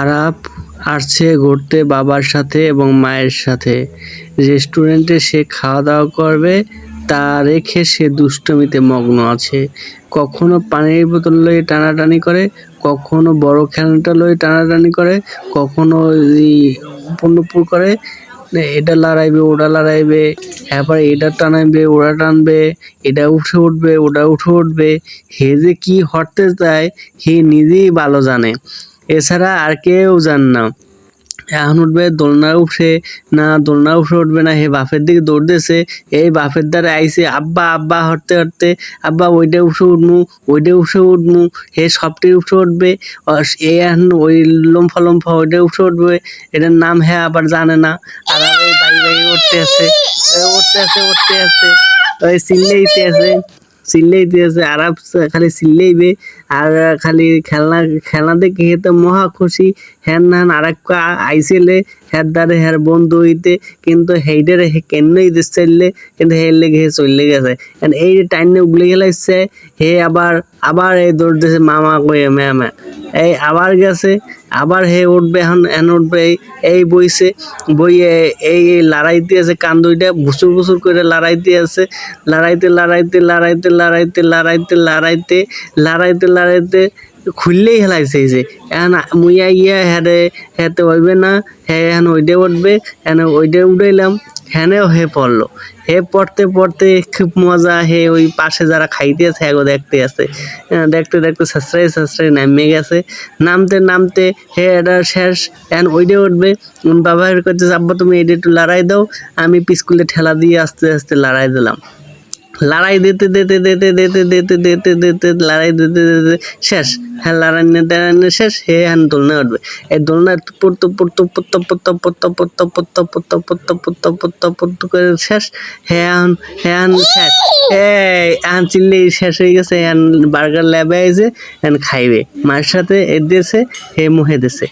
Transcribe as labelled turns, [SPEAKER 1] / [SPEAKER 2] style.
[SPEAKER 1] আরাপ আসছে ঘুরতে বাবার সাথে এবং মায়ের সাথে। রেস্টুরেন্টে সে খাওয়া দাওয়া করবে, তা রেখে সে দুষ্টমিতে মগ্ন আছে। কখনো পানির বোতল লয়ে টানাটানি করে, কখনো বড় খেলনাটা লয়ে টানাটানি করে, কখনো উপন্নপুর করে এটা লড়াইবে, ওটা লড়াইবে, এরপর এটা টানাইবে ওরা টানবে, এটা উঠে উঠবে, ওটা উঠে উঠবে। হে যে কি হরতে চায়, হে নিজেই ভালো জানে। এছাড়া আর কেউ জান না। এখন উঠবে, দোলনা উঠে না দোলনা উঠে উঠবে না হে বাপের দিকে দৌড়তেছে এই বাপের দ্বারা আইসে আব্বা আব্বা হরতে হরতে আব্বা ওইটা উঠে উঠমু ওইটা উঠে উঠমু হে সবটি উঠে উঠবে এ এখন ওই লম্ফা লম্ফা ওইটা উঠে উঠবে, এটার নাম হ্যাঁ আবার জানে না, আর বাই বাই উঠতে এ উঠতে আছে উঠতে আছে ওই চিল্লাইতে আছে চিল্লাইতে আছে আর খালি চিল্লাইবে আর খালি খেলনা খেলনা দেখে তো মহা খুশি। হ্যান হ্যান আর আইসেলে দ্বারে হ্যার বন্ধু হইতে কিন্তু হেইডারে হে কেনই চাইলে কিন্তু হে লেগে হে চলে গেছে। এই যে টাইনে উগলে গেলাইছে, হে আবার আবার এই দৌড় দিছে মামা কয়ে ম্যামা এই আবার গেছে, আবার হে উঠবে এখন এখন উঠবে, এই বইছে, বইয়ে এই লড়াইতে আছে কান দুইটা বুসুর বুসুর করে লড়াইতে আছে লড়াইতে লড়াইতে লড়াইতে লড়াইতে লড়াইতে লড়াইতে লড়াইতে লড়াইতে খুললেই হেলাইছে যে। এখন মুইয়া ইয়া হ্যারে হ্যাতে হইবে না হ্যাঁ এখন ওইটা উঠবে এখন ওইটা উঠাইলাম হ্যানেও হে পড়ল। হে পড়তে পড়তে খুব মজা হে ওই পাশে যারা খাইতে আছে হ্যাগো দেখতে আছে। হ্যাঁ, দেখতে দেখতে সাশ্রয় সাশ্রয় নামে গেছে। নামতে নামতে হে এটা শেষ এখন ওইটা উঠবে। বাবা করতে আব্বা তুমি এটা একটু লড়াই দাও আমি পিস্কুলে ঠেলা দিয়ে আস্তে আস্তে লড়াই দিলাম। লড়াই দিতে দিতে দিতে দিতে দিতে দিতে দিতে লড়াই দিতে দিতে শেষ হ্যাঁ লড়াই নিতে শেষ হে হ্যান দোলনা উঠবে এই দোলনা পড়তে পড়তে পড়তে পড়তে পড়তে পড়তে পড়তে পড়তে পড়তে পড়তে পড়তে পড়তে করে শেষ হ্যান হ্যান শেষ এই এখন চিল্লি শেষ হয়ে গেছে এখন বার্গার ল্যাবে আইছে এখন খাইবে মায়ের সাথে এ দিয়েছে হে মুহে দিয়েছে